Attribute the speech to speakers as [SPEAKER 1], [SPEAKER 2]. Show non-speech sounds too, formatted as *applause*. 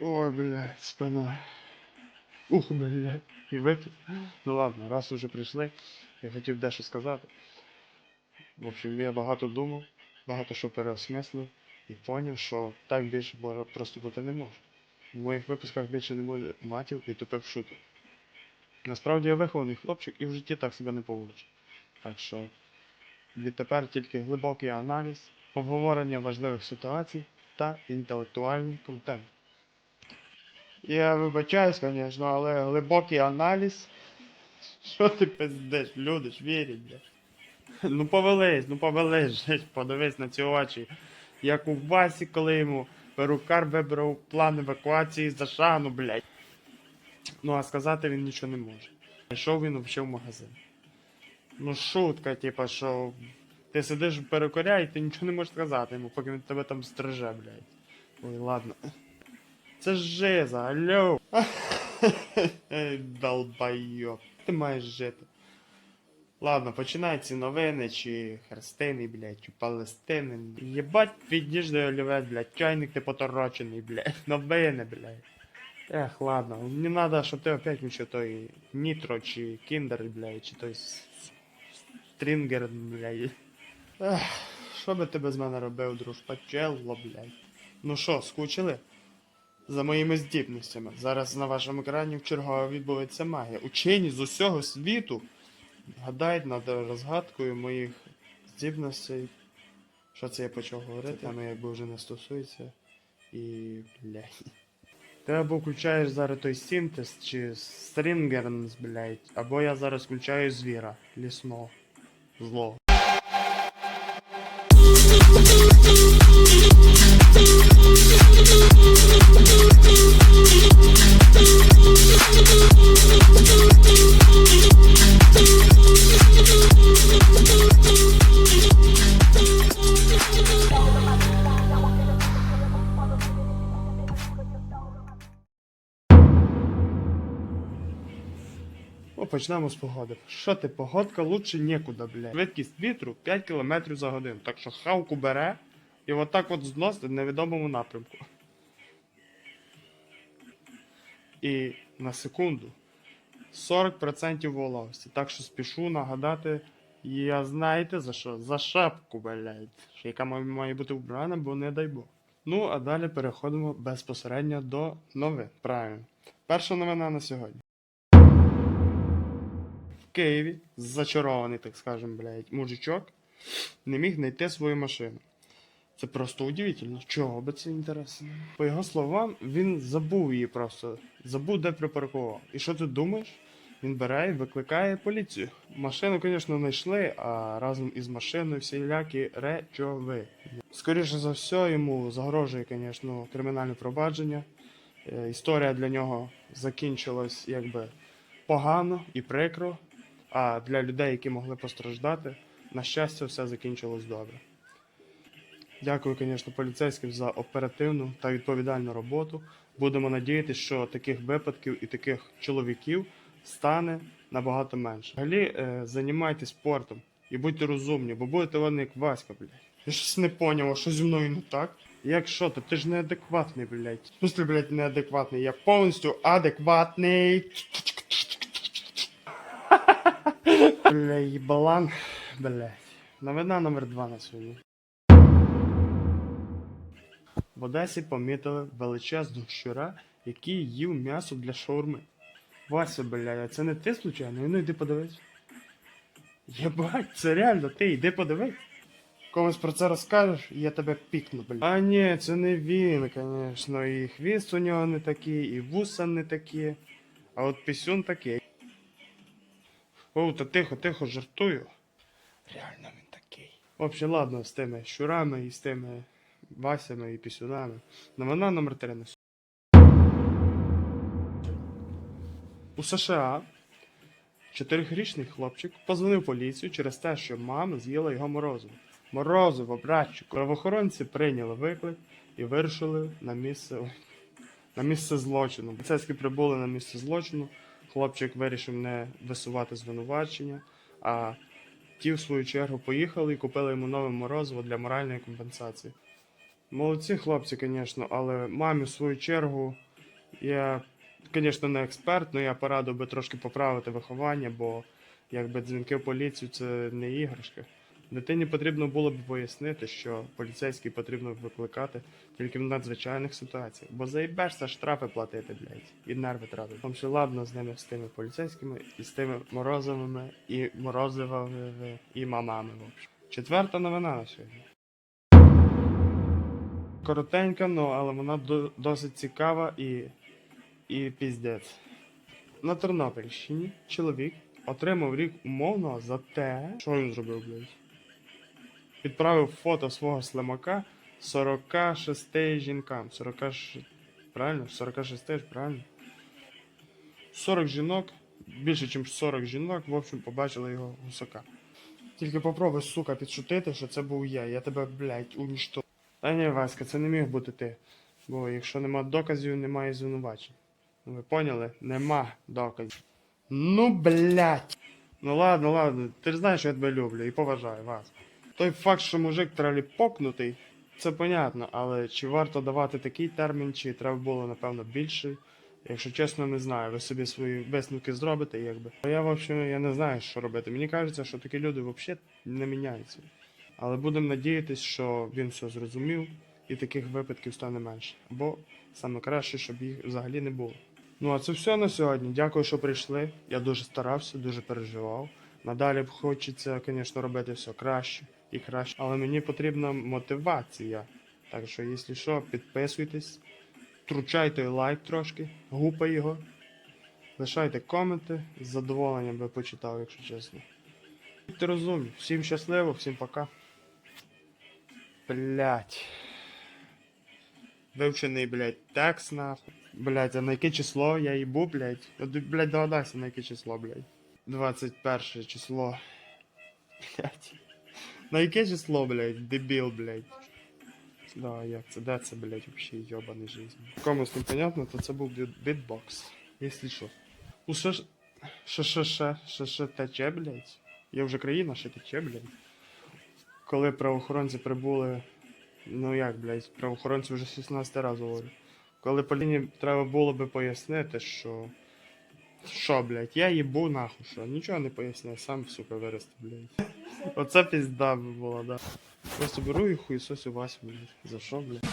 [SPEAKER 1] Ой, блядь, спина. Ух, блядь. І випив. Ну ладно, раз уже прийшли, я хотів дещо сказати. В общем, я багато думав, багато що переосмислив і поняв, що так більше просто бути не може. В моїх випусках більше не буде матів і тупих шуток. Насправді я вихований хлопчик і в житті так себе не поводжу. Так що відтепер тільки глибокий аналіз, обговорення важливих ситуацій та інтелектуальний контент. Я вибачаюсь, звісно, але глибокий аналіз. Що ти пиздиш, люди ж вірять, блядь. Ну повелись, ну повелись, подивись на ці очі. Як у Васі, коли йому перукар вибрав план евакуації за шану, блядь. Ну а сказати він нічого не може. Пішов він взагалі в магазин. Ну шутка, типа, що ти сидиш в перукаря і ти нічого не можеш сказати йому, поки він тебе там стриже, блядь. Ой, ладно. Це жиза, алло. *laughs* Долбайоб. Ти маєш жити. Ладно, починай ці новини, чи Херстини, блядь, чи Палестини. Єбать, підніжний олівець, блядь, чайник ти поторочений, блядь. Новини, блядь. Ех, ладно, не надо, щоб ти опять мучив той Нітро, чи Кіндер, блядь, чи той Стрінгер, блядь. Ех, що би ти без мене робив, дружба? Челло, блядь. Ну що, скучили? За моїми здібностями. Зараз на вашому екрані вчергове відбувається магія. Учені з усього світу гадають над розгадкою моїх здібностей. Що це я почав говорити, а ну якби вже не стосується. І. блядь. Ти або включаєш зараз той синтез чи стрінгернс, блядь, або я зараз включаю звіра лісного. Злого. Почнемо з погоди. Що ти, погодка лучше нікуди, блядь. Швидкість вітру 5 км за годину. Так що хавку бере і отак от зносить в невідомому напрямку. І на секунду 40% вологості. Так що спішу нагадати, я знаєте за що? За шапку, блядь. Яка має- бути вбрана, бо не дай Бог. Ну, а далі переходимо безпосередньо до новин. Правильно. Перша новина на сьогодні. В Києві зачарований, так скажем, блядь, мужичок не міг знайти свою машину. Це просто удивительно. Чого би це інтересно? По його словам, він забув її просто. Забув, де припаркував. І що ти думаєш? Він бере і викликає поліцію. Машину, звісно, знайшли, а разом із машиною всілякі речови. Скоріше за все, йому загрожує, звісно, кримінальне провадження. Е, Історія для нього закінчилась якби погано і прикро. А для людей, які могли постраждати, на щастя, все закінчилось добре. Дякую, звісно, поліцейським за оперативну та відповідальну роботу. Будемо надіятися, що таких випадків і таких чоловіків стане набагато менше. Взагалі, е, займайтесь спортом і будьте розумні, бо будете вони як Васька, блядь. Я щось не поняв, що зі мною не так? Як що, то ти ж неадекватний, блядь. В смысле, блядь, неадекватний. Я повністю адекватний. Бля, їбалан. Блядь. Новина номер два на сьогодні. Одесі помітили величезного щура, який їв м'ясо для шаурми. Вася, бля, це не ти случайно? Ну йди подивись. Єбать, це реально ти, йди подивись. Комусь про це розкажеш, я тебе пікну, бля. А ні, це не він, звісно. І хвіст у нього не такий, і вуса не такі. А от пісюн такий. О, та тихо, тихо, жартую. Реально він такий. В общем, ладно, з тими щурами і з тими Васями і пісюнами. Новина номер 3 на У США чотирирічний хлопчик позвонив поліцію через те, що мама з'їла його морозиво. Морозиво, братчику. Правоохоронці прийняли виклик і вирушили на місце, на місце злочину. Поліцейські прибули на місце злочину. Хлопчик вирішив не висувати звинувачення, а ті, в свою чергу, поїхали і купили йому нове морозиво для моральної компенсації. Молодці хлопці, звісно, але мамі в свою чергу я, звісно, не експерт, але я порадив би трошки поправити виховання, бо якби дзвінки в поліцію це не іграшки. Дитині потрібно було б пояснити, що поліцейський потрібно викликати тільки в надзвичайних ситуаціях, бо заїбешся штрафи платити, блядь, і нерви тратити. Там ще ладно з ними, з тими поліцейськими, і з тими морозивими, і морозивими, і мамами, в общем. Четверта новина на сьогодні. Коротенька, ну, але вона до- досить цікава і, і піздець. На Тернопільщині чоловік отримав рік умовно за те, що він зробив, блядь. Відправив фото свого слимака 46 жінкам. 46... Правильно? 46 ж, правильно? 40 жінок, більше, ніж 40 жінок, в общем, побачили його гусака. Тільки попробуй, сука, підшутити, що це був я. Я тебе, блядь, унішту. Та ні, Васька, це не міг бути ти. Бо якщо нема доказів, немає звинувачень. Ну, Ви поняли? Нема доказів. Ну, блядь. Ну ладно, ладно, ти ж знаєш, я тебе люблю і поважаю вас. Той факт, що мужик траліпокнутий, це понятно, але чи варто давати такий термін, чи треба було, напевно, більший. Якщо чесно, не знаю, ви собі свої висновки зробите, якби. А Я, в общем, я не знаю, що робити. Мені кажеться, що такі люди взагалі не міняються. Але будемо надіятися, що він все зрозумів і таких випадків стане менше. Або саме краще, щоб їх взагалі не було. Ну а це все на сьогодні. Дякую, що прийшли. Я дуже старався, дуже переживав. Надалі б хочеться, звісно, робити все краще і краще. Але мені потрібна мотивація. Так що, якщо що, підписуйтесь, тручайте лайк трошки, гупай його, лишайте коменти. З задоволенням би почитав, якщо чесно. Будьте розумні. Всім щасливо, всім пока. Блять. Вивчений, блядь, текст нахуй. Блять, а на яке число я їбу, блядь? Я, д- блядь, догадайся, на яке число, блядь. 21 число. Блядь. На яке число, блядь? Дебіл, блядь. Да, як це, де це, блядь, вообще йобаний жизнь. Комусь непонятно, то це був бітбокс. Якщо що. У ж... Що, що, що, що, що тече, блядь? Є вже країна, що тече, блядь. Коли правоохоронці прибули. Ну як, блядь, правоохоронці вже 16 раз говорю. Коли Поліні треба було би пояснити, що. Що, блядь, я їбу нахуй, що? Нічого не поясняй, сам, сука, вирости, блядь. Оце пізда би була, да. Просто беру і хуйсосю Васю, блядь. За що, блядь?